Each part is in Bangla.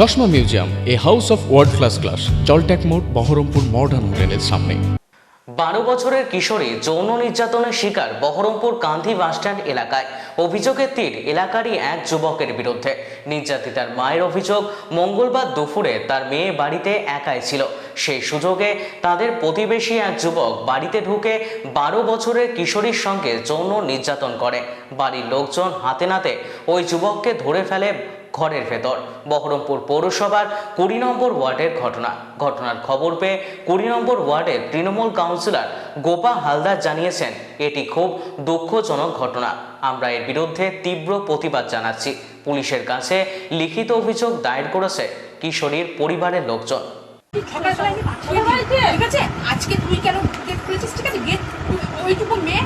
চশমা museum, A house of world class class জলট্যাক মোড়, বহরমপুর মডার্ন হোটেলের সামনে। বারো বছরের কিশোরী যৌন নির্যাতনের শিকার বহরমপুর কান্দি বাসস্ট্যান্ড এলাকায়। অভিযোগের তীর, এলাকারই এক যুবকের বিরুদ্ধে। নির্যাতিতার মায়ের অভিযোগ, মঙ্গলবার দুপুরে তার মেয়ে বাড়িতে একাই ছিল। সেই সুযোগে তাদের প্রতিবেশী এক যুবক বাড়িতে ঢুকে বারো বছরের কিশোরীর সঙ্গে যৌন নির্যাতন করে। বাড়ির লোকজন হাতে নাতে ওই যুবককে ধরে ফেলে ঘরের ভেতর। বহরমপুর পৌরসভার কুড়ি নম্বর ওয়ার্ডের ঘটনা। ঘটনার খবর পেয়ে কুড়ি নম্বর ওয়ার্ডের তৃণমূল কাউন্সিলর গোপা হালদার জানিয়েছেন এটি খুব দুঃখজনক ঘটনা। আমরা এর বিরুদ্ধে তীব্র প্রতিবাদ জানাচ্ছি। পুলিশের কাছে লিখিত অভিযোগ দায়ের করেছে কিশোরীর পরিবারের লোকজন। ঠিক আছে আজকে তুই কেন গেট খুলেছিস? ঠিক আছে গেট ওইটুকু মেয়ে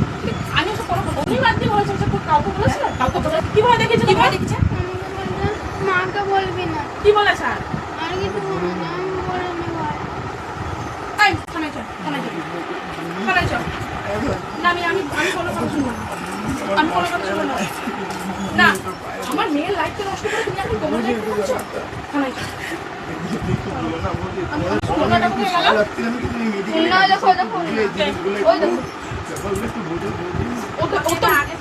আমি ওকে কোনো তুমি বাদ দিয়ে বলেছ কাউকে বলেছিল কাউকে বলে কীভাবে দেখেছ কীভাবে দেখেছে? মাকে বলবি না। কি বলেছে? আর কিছু মনে নেই আমি বলে নেব এই থানায় চল থানায় চল থানায় চল। না আমি আমি আমি কোনো কথা শুনব না। আমি কোনো কথা শুনব না। না আমার মেয়ের লাইফটা নষ্ট করে তুমি এখন গোবর লাইফ করছ? থানায় চল। আমি ফোনটা করে গেলাম? না হলে খোঁজা ফোন ওই দেখো। ও তো ও তো আগে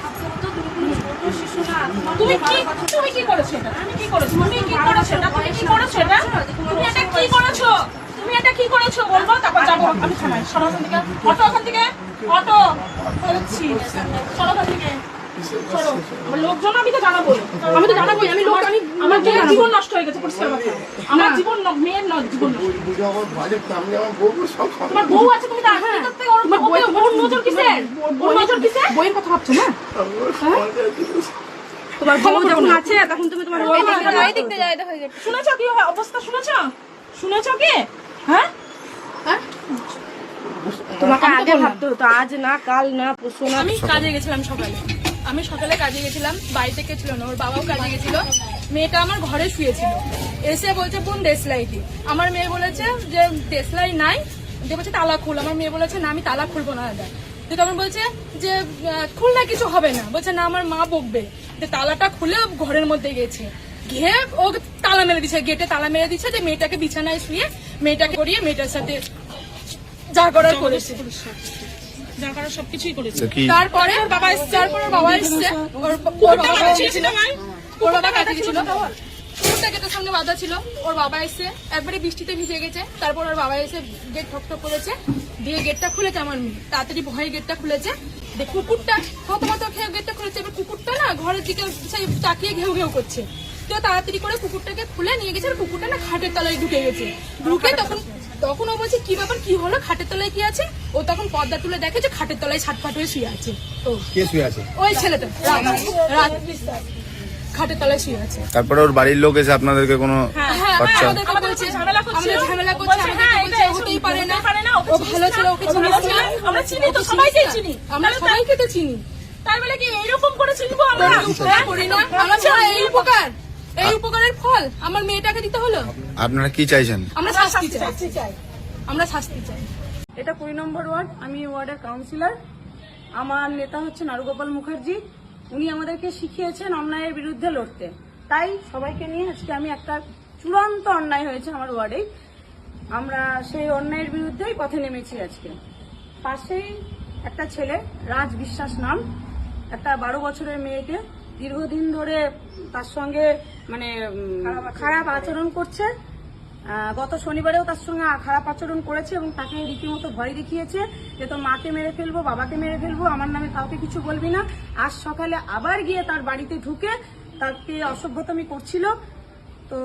তুমি কি তুমি কি করেছ এটা? তুমি কি করেছ? তুমি কি করেছ এটা? তুমি কি করেছ এটা? তুমি এটা কি করেছ? তুমি এটা কি করেছ? বলব, তারপর যাব। আমি থানায় সরো অটো, ওখান থেকে। অটো। বলছি সরো থেকে। লোকজন আমি তো জানাব আমি তো জানাবোই আমি লোক আমি আমার জীবন নষ্ট হয়ে গেছে পরিষ্কার কথা। আমার জীবন মেয়ের জীবন তোমার বউ আছে তুমি তো হ্যাঁ। তোমার বউয়ের বউর নজর কিসের? ওর নজর কিসের? বইয়ের কথা ভাবছ না? তোমার বউ যখন আছে তখন তুমি তোমার বউ এই দিকতে যাই দেখো শুনেছো কি অবস্থা শুনেছো? শুনেছো কি? হ্যাঁ? হ্যাঁ? তোমাকে আগে ভাবতে হতো আজ না কাল না পরশু না। আমি কাজে গেছিলাম সকালে। আমি সকালে কাজে গেছিলাম বাড়িতে কে ছিল না ওর বাবাও কাজে গেছিল। মেয়েটা আমার ঘরে শুয়েছিল। এসে বলছে বোন দেশলাই দি। আমার মেয়ে বলেছে যে দেশলাই নাই। যে বলছে তালা খুল। আমার মেয়ে বলেছে না আমি তালা খুলবো না দাদা। তো তখন বলছে যে আহ, খুললে কিছু হবে না। বলছে না আমার মা বকবে। যে তালাটা খুলে ঘরের মধ্যে গেছে। গিয়ে ও তালা মেরে দিচ্ছে গেটে তালা মেরে দিচ্ছে যে মেয়েটাকে বিছানায় শুয়ে মেয়েটাকে করিয়ে মেয়েটার সাথে যা করার করেছে। যা করার সবকিছুই করেছে। তারপরে ওর বাবা এসছে তারপরে ওর বাবা এসছে ওর ওর বাবা ছিল ওর বাবা কাছে ছিল? গেটের সামনে বাধা ছিল? ওর বাবা এসে একবারে বৃষ্টিতে ভিজে গেছে। তারপর ওর বাবা এসে গেট ঠক ঠক করেছে। দিয়ে গেটটা খুলেছে আমার মেয়ে। তাড়াতাড়ি ভয়ে গেটটা খুলেছে। কুকুরটা থতমত খেয়ে গেটটা খুলেছে এবার কুকুরটা না ঘরের দিকে সেই তাকিয়ে ঘেউ ঘেউ করছে। তো তাড়াতাড়ি করে কুকুরটাকে খুলে নিয়ে গেছে আর কুকুরটা না খাটের তলায় ঢুকে গেছে। ঢুকে তখন তখন ও বলছে কি ব্যাপার? কি হলো? খাটের তলায় কি আছে? ও তখন পর্দা তুলে দেখে যে খাটের তলায় ছাটফাট হয়ে শুয়ে আছে। ও। কে শুয়ে আছে? ওই ছেলেটা রাত রাত। খাটের তলায় শুয়ে আছে। তারপরে ওর বাড়ির লোক এসে আপনাদেরকে কোনো হ্যাঁ আচ্ছা বলছে ঝামেলা করছে। ঝামেলা করছে হ্যাঁ, এটা হতেই পারে না। পারে না, ওকে ও ভালো? ছিল ওকে? আমরা চিনি তো, চিনি। আমরা তাহলে সবাইকে তো চিনি। তার মানে কি এইরকম করে চিনবো আমরা? আমরা করি না আমরা এই উপকার। এই উপকারের ফল আমার মেয়েটাকে দিতে হলো? আপনারা কি চাইছেন? আমরা শাস্তি চাই। আমরা শাস্তি চাই। এটা কুড়ি নম্বর ওয়ার্ড আমি এই ওয়ার্ডের কাউন্সিলর আমার নেতা হচ্ছে নারুগোপাল মুখার্জি। উনি আমাদেরকে শিখিয়েছেন অন্যায়ের বিরুদ্ধে লড়তে। তাই সবাইকে নিয়ে আজকে আমি একটা চূড়ান্ত অন্যায় হয়েছে আমার ওয়ার্ডেই আমরা সেই অন্যায়ের বিরুদ্ধেই পথে নেমেছি আজকে। পাশেই একটা ছেলে রাজ বিশ্বাস নাম। একটা বারো বছরের মেয়েকে দীর্ঘদিন ধরে তার সঙ্গে মানে খারাপ আচরণ করছে। গত শনিবারেও তার সঙ্গে খারাপ আচরণ করেছে এবং তাকে রীতিমতো ভয় দেখিয়েছে যে তোর মাকে মেরে ফেলব বাবাকে মেরে ফেলব আমার নামে কাউকে কিছু বলবি না। আজ সকালে আবার গিয়ে তার বাড়িতে ঢুকে তাকে অসভ্যতামি করছিল। তো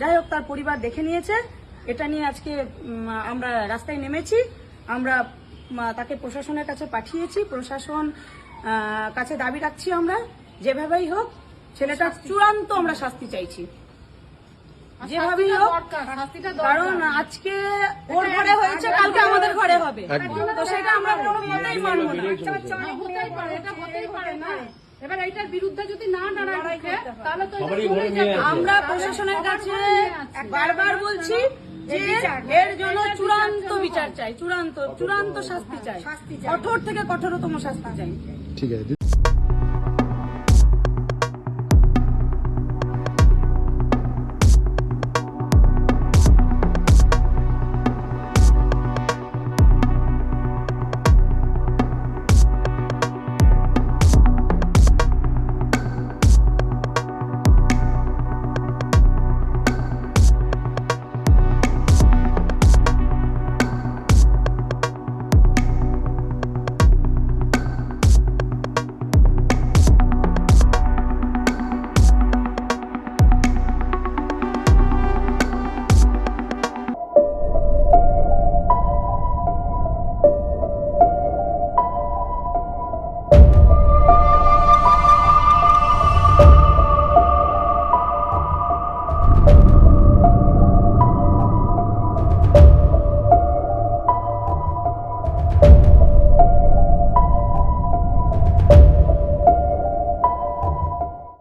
যাই হোক তার পরিবার দেখে নিয়েছে। এটা নিয়ে আজকে আমরা রাস্তায় নেমেছি। আমরা তাকে প্রশাসনের কাছে পাঠিয়েছি। প্রশাসন কাছে দাবি রাখছি আমরা। যেভাবেই হোক ছেলেটার চূড়ান্ত আমরা শাস্তি চাইছি। যেভাবেই হোক কারণ আজকে ওর ঘরে হয়েছে কালকে আমাদের ঘরে হবে। তো সেটা আমরা কোনো মতেই মানবো না। হতেই পারে এটা হতেই পারে না। এবার এইটার বিরুদ্ধে যদি না দাঁড়ায় তাহলে তো আমরা প্রশাসনের কাছে বারবার বলছি যে এর জন্য চূড়ান্ত বিচার চাই। চূড়ান্ত চূড়ান্ত শাস্তি চাই। কঠোর থেকে কঠোরতম শাস্তি চাই। ঠিক আছে